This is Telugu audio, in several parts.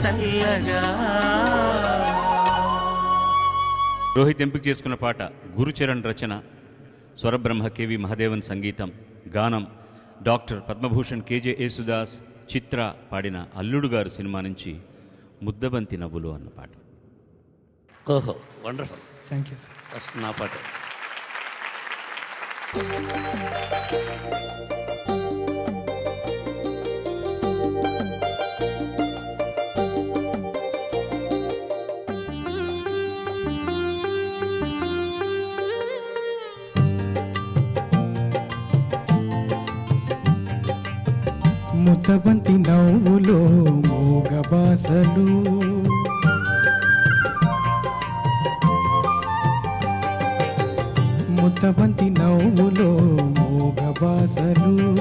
చల్లగా. రోహిత్ ఎంపిక చేసుకున్న పాట గురుచరణ్ రచన స్వరబ్రహ్మ కేవి మహాదేవన్ సంగీతం గానం డాక్టర్ పద్మభూషణ్ కేజే యేసుదాస్ చిత్ర పాడిన అల్లుడు గారు సినిమా నుంచి ముద్దబంతి నవ్వులు అన్న పాట. ఓహో wonderful. Thank you sir first నా పాట. ముద్దబంతి నవ్వులో మోగబాసలు. ముచ్చబంతి నవ్వులో మోగబాసలు.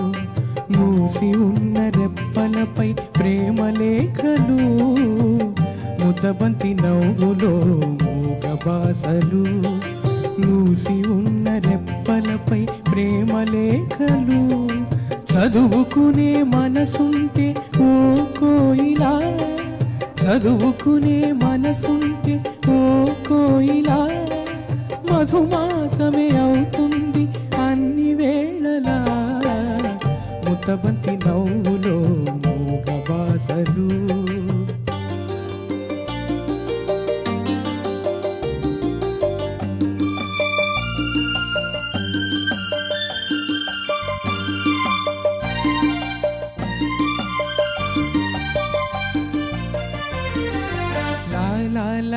మూసి ఉన్న రెప్పలపై ప్రేమలేఖలు. ముచ్చబంతి నవ్వులో మోగబాసలు. మూసి ఉన్న రెప్పలపై ప్రేమలేఖలు. లేఖలు చదువుకునే మనసుంటే ఓ కోయిలా. చదువుకునే మనసుంటే ఓ కోయిలా. మధుమాసమే అవుతుంది అన్ని వేళలా. ముతబంతి నవ్వులో మూగబాసలు La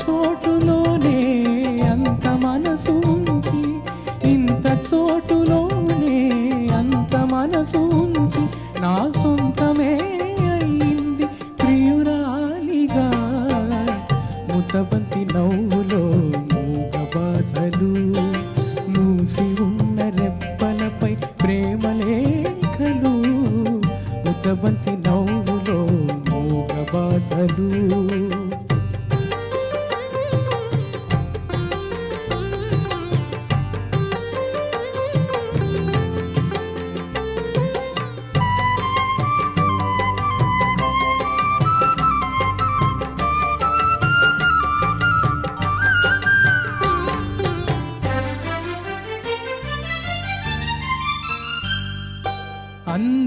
చోటులోనే అంత మనసు ఉంచి ఇంత చోటులోనే అంత మనసు ఉంచి నా సొంతమే అయింది ప్రియురాలిగా. ముతబంతి నవ్వులో మూగబాసలు మూసి ఉన్న రెప్పలపై ప్రేమలేఖలు ముతబంతి నవ్వులో మూగబాసలు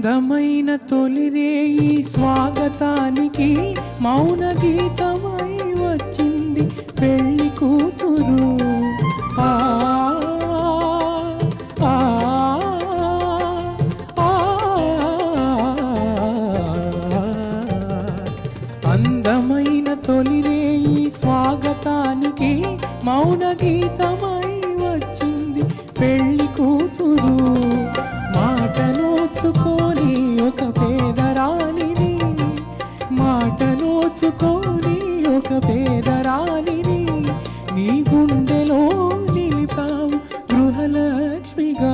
అందమైన తొలిరే ఈ స్వాగతానికి మౌన గీతమై వచ్చింది పెళ్ళి కూతురు. అందమైన తొలిరే ఈ స్వాగతానికి మౌన గీతమై వచ్చింది పెళ్ళి కూతురు. మాటలోచుకో ఒక పేదరాణిని మాట నోచుకొని ఒక పేదరాణిని నీ గుండెలో నిలిపావు గృహలక్ష్మిగా.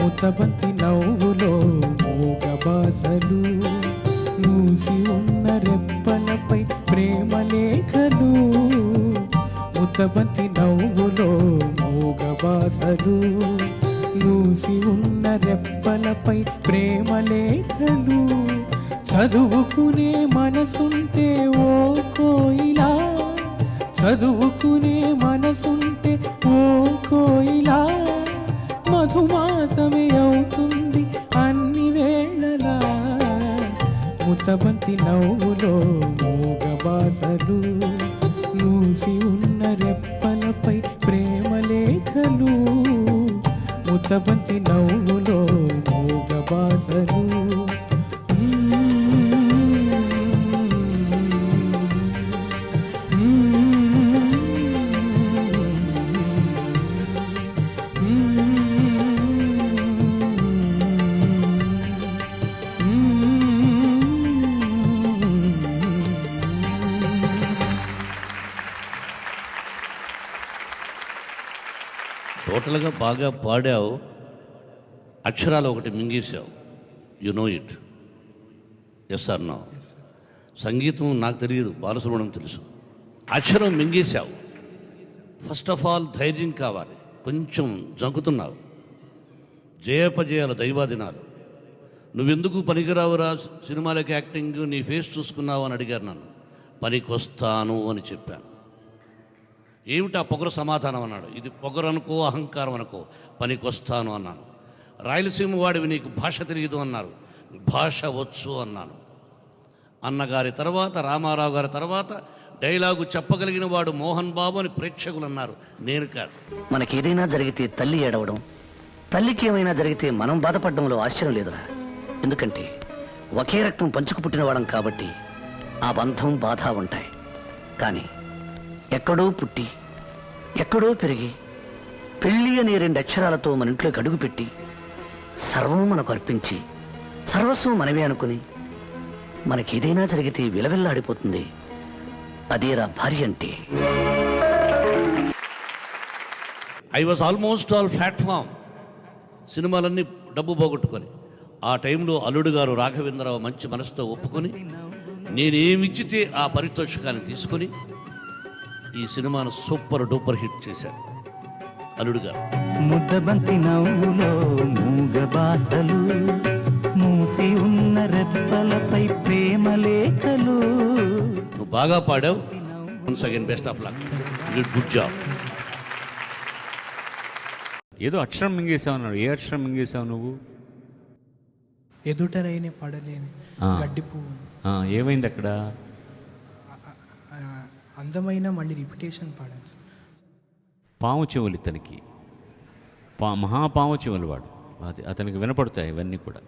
ముతబంతి నవ్వులో మూగబాసలు మూసి ఉన్న రెప్పలపై ప్రేమ లేఖలు ముతబంతి నవ్వులో మూగబాసలు మూసి ఉన్న రెప్పలపై ప్రేమ లేఖలు. చదువుకునే మనసుంటే ఓ కోయిలా. చదువుకునే మనసుంటే ఓ కోయిలా. మధుమాసమే అవుతుంది అన్ని వేళలా. ముతబంతి నవ్వులో sabun టోటల్గా బాగా పాడావు. అక్షరాలు ఒకటి మింగేశావు. You know it yes or no సంగీతం నాకు తెలియదు బాలసుబ్రహ్మణ్యం తెలుసు. అక్షరం మింగేశావు. ఫస్ట్ ఆఫ్ ఆల్ ధైర్యం కావాలి. కొంచెం జంకుతున్నావు. జయపజయాల దైవాదినాలు. నువ్వెందుకు పనికిరావురా సినిమాలకి యాక్టింగ్ నీ ఫేస్ చూసుకున్నావు అని అడిగారు నన్ను. పనికొస్తాను అని చెప్పాను. ఏమిటి ఆ పొగరు సమాధానం అన్నాడు. ఇది పొగరు అనుకో అహంకారం అనుకో పనికొస్తాను అన్నాను. రాయలసీమ వాడివి నీకు భాష తెలియదు అన్నారు. భాష వచ్చు అన్నాను. అన్నగారి తర్వాత రామారావు గారి తర్వాత డైలాగు చెప్పగలిగిన వాడు మోహన్ బాబు అని ప్రేక్షకులు అన్నారు. నేను కాదు. మనకేదైనా జరిగితే తల్లి ఏడవడం తల్లికి ఏమైనా జరిగితే మనం బాధపడడంలో ఆశ్చర్యం లేదురా. ఎందుకంటే ఒకే రక్తం పంచుకు పుట్టినవాడం కాబట్టి ఆ బంధం బాధ ఉంటాయి. కానీ ఎక్కడో పుట్టి ఎక్కడో పెరిగి పెళ్ళి అనే రెండు అక్షరాలతో మన ఇంట్లోకి అడుగుపెట్టి సర్వం మనకు అర్పించి సర్వస్వం మనమే అనుకుని మనకేదైనా జరిగితే విలవిల్లాడిపోతుంది. అదేరా భార్య అంటే. I was almost all platform సినిమాలన్నీ డబ్బు పోగొట్టుకొని ఆ టైంలో అల్లుడు గారు రాఘవేంద్రరావు మంచి మనసుతో ఒప్పుకొని నేనేమిచ్చితే ఆ పారితోషికాన్ని తీసుకొని ఈ సినిమాను సూపర్ డూపర్ హిట్ చేశాడు అల్లుడు గారు. ముద్దబంతి నవ్వులో మూగ బాసలు మూసి ఉన్న రెప్పలపై ప్రేమ లేఖలు. నువ్వు బాగా పాడావు. Once again best of luck good job ఏదో అక్షరం మింగేసావు అన్నాడు. ఏ అక్షరం మింగేసావు నువ్వు? ఎదుటరైన పడలేని. గడ్డి పువ్వు ఆ, ఏమైంది అక్కడ? అందమైన మళ్ళీ రిపిటేషన్ పాడాను సార్. పాము చెవులు ఇతనికి. పా మహాపాము చెవులు వాడు. అది అతనికి వినపడతాయి ఇవన్నీ కూడా.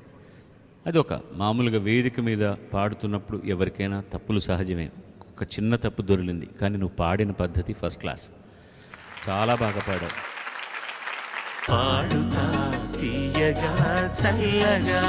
అది ఒక మామూలుగా వేదిక మీద పాడుతున్నప్పుడు ఎవరికైనా తప్పులు సహజమే. ఒక చిన్న తప్పు దొరికింది కానీ నువ్వు పాడిన పద్ధతి ఫస్ట్ క్లాస్ చాలా బాగా పాడావు. పాడుతా తీయగా చల్లగా.